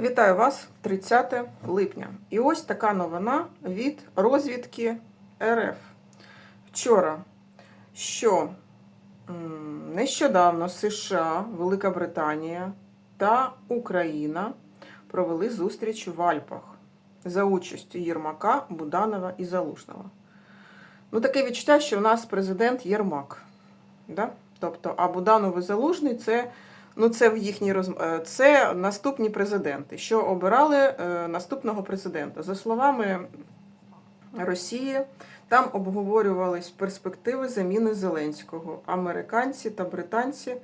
Вітаю вас 30 липня. І ось така новина від розвідки РФ. Вчора, що нещодавно США, Велика Британія та Україна провели зустріч в Альпах за участю Єрмака, Буданова і Залужного. Ну, таке відчуття, що у нас президент Єрмак. Да? Тобто, а Буданов і Залужний це Ну, це в їхній роз... е, це наступні президенти, що обирали е, наступного президента. За словами Росії, там обговорювались перспективи заміни Зеленського. Американці та британці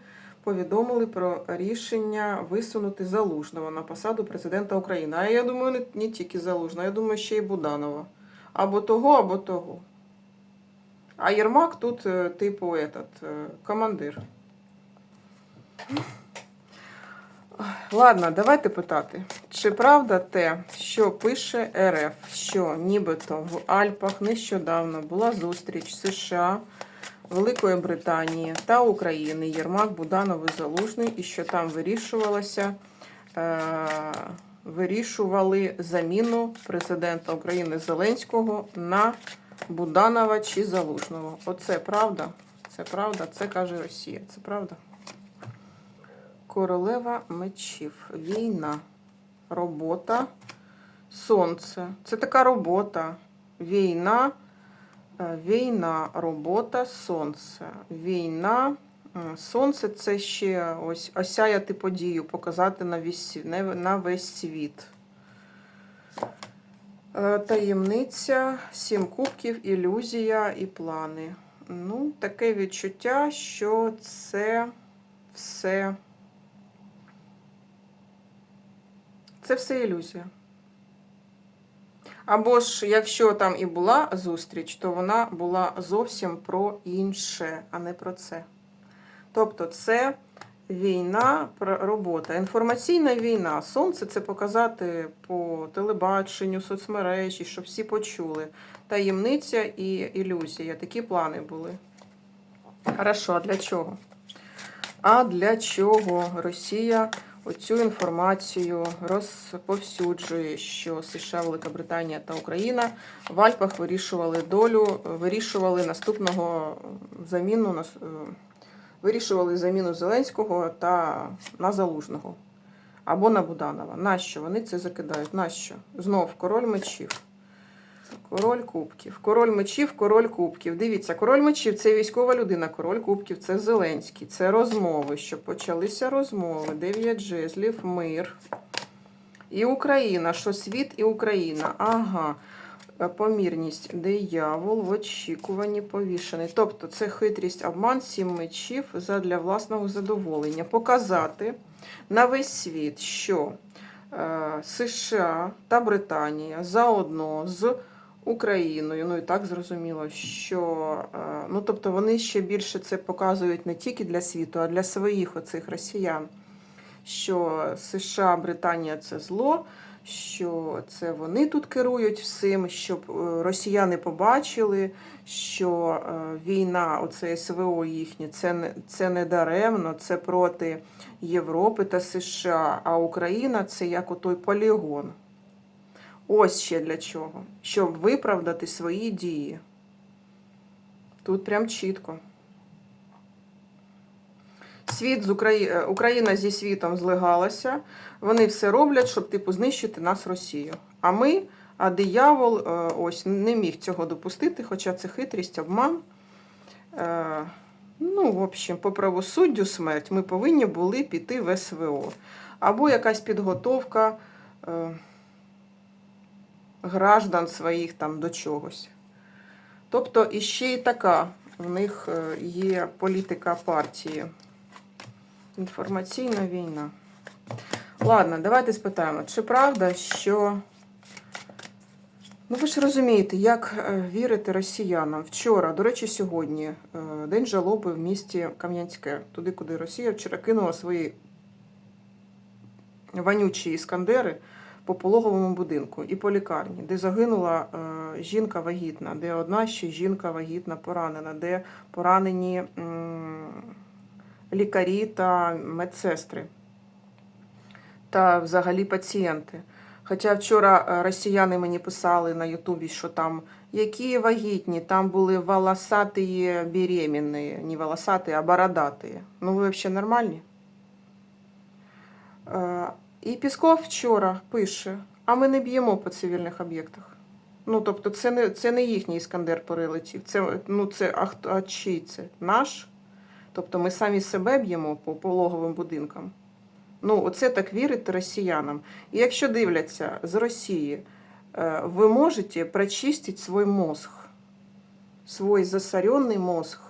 повідомили про рішення висунути Залужного на посаду президента України. А я думаю, не, тільки Залужного, я думаю, ще й Буданова. Або того, або того. А Єрмак тут, е, типу, этот, командир. Ладно, давайте питати. Чи правда те, що пише РФ, що нібито в Альпах нещодавно була зустріч США, Великої Британії та України, Єрмак, Буданов і Залужний, і що там вирішувалося, е, вирішували заміну президента України Зеленського на Буданова чи Залужного. Оце правда? Це правда, це каже Росія. Це правда? Королева мечів. Війна. Робота. Сонце. Це така робота. Війна. е, Війна, робота, сонце. Війна. Сонце це ще ось осяяти подію, показати на весь, на весь світ. Е, Таємниця, сім кубків, ілюзія і плани. Ну, таке відчуття, що це все. Це все ілюзія. Або ж, якщо там і була зустріч, то вона була зовсім про інше, а не про це. Тобто, це війна, робота. Інформаційна війна. Сонце це показати по телебаченню, соцмережі, щоб всі почули. Таємниця і ілюзія. Такі плани були. Хорошо, а для чого? А для чого Росія оцю інформацію розповсюджує, що США, Велика Британія та Україна в Альпах вирішували долю, вирішували наступного заміну е, вирішували заміну Зеленського та на Залужного або на Буданова. Нащо вони це закидають? Нащо? Знов король мечів. Король кубків. Король мечів, король кубків. Дивіться, король мечів це військова людина, король кубків це Зеленський, це розмови, що почалися розмови. Дев'ять жезлів, мир. І Україна, що світ і Україна. Ага. Е, Помірність, диявол в очікуванні повішений. Тобто це хитрість, обман, сім мечів задля власного задоволення. Показати на весь світ, що е, США та Британія заодно з Україною, ну і так зрозуміло, що е, ну тобто вони ще більше це показують не тільки для світу, а для своїх оцих росіян. Що США, Британія це зло, що це вони тут керують всім, щоб е, росіяни побачили, що е, війна, оце СВО їхнє, це не це не даремно, це проти Європи та США. А Україна це як отой полігон. Ось ще для чого. Щоб виправдати свої дії. Тут прям чітко. Світ з Украї... е, Україна зі світом злигалася. Вони все роблять, щоб типу знищити нас Росію. А ми, а диявол, е, ось не міг цього допустити, хоча це хитрість, обман. Е, Ну, в общем, по правосуддю смерть ми повинні були піти в СВО. Або якась підготовка граждан своїх там до чогось. Тобто, іще і така в них е, є політика партії. Інформаційна війна. Ладно, давайте спитаємо, чи правда, що. Ну, ви ж розумієте, як е, вірити росіянам. Вчора, до речі, сьогодні, е, день жалоби в місті Кам'янське, туди, куди Росія вчора кинула свої вонючі іскандери по пологовому будинку і по лікарні, де загинула е, жінка вагітна, де одна ще жінка вагітна поранена, де поранені лікарі та медсестри. та взагалі пацієнти. Хоча вчора е, росіяни мені писали на Ютубі, що там які вагітні, там були волосаті беременні, не волосаті, а бородаті. Ну ви взагалі нормальні? І Пісков вчора пише: а ми не б'ємо по цивільних об'єктах. Ну, тобто, це не, це не їхній іскандер перелетів. Це, ну, це, а, а чий це? Наш? Тобто ми самі себе б'ємо по пологовим будинкам. Ну, оце так вірити росіянам. І якщо дивляться з Росії, е, ви можете прочистити свій мозг, свій засоренний мозг.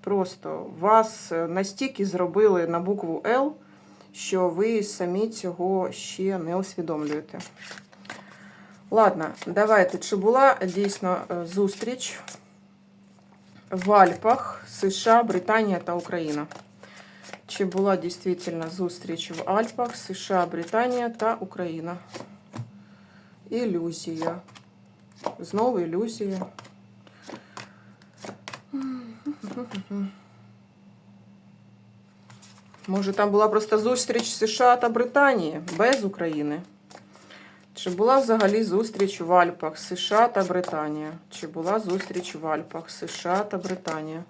Просто вас настільки зробили на букву Л, що ви самі цього ще не усвідомлюєте. Ладно, давайте. Чи була дійсно е, зустріч в Альпах США, Британія та Україна? Чи була дійсно зустріч в Альпах США, Британія та Україна? Ілюзія. Знову ілюзія. Може, там була просто зустріч США та Британії без України? Чи була взагалі зустріч в Альпах США та Британія? Чи була зустріч в Альпах США та Британія?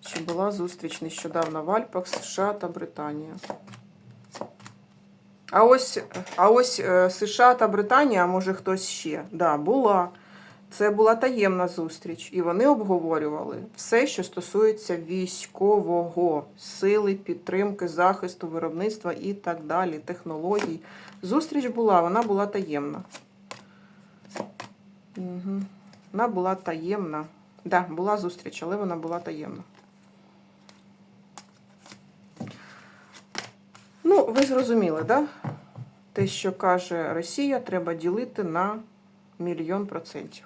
Чи була зустріч нещодавно в Альпах США та Британія? А ось, а ось е, США та Британія, а може хтось ще? Да, була. Це була таємна зустріч, і вони обговорювали все, що стосується військового сили, підтримки, захисту, виробництва і так далі, технологій. Зустріч була, вона була таємна. Угу. Вона була таємна. Так, да, була зустріч, але вона була таємна. Ну, ви зрозуміли, да? Те, що каже Росія, треба ділити на мільйон процентів.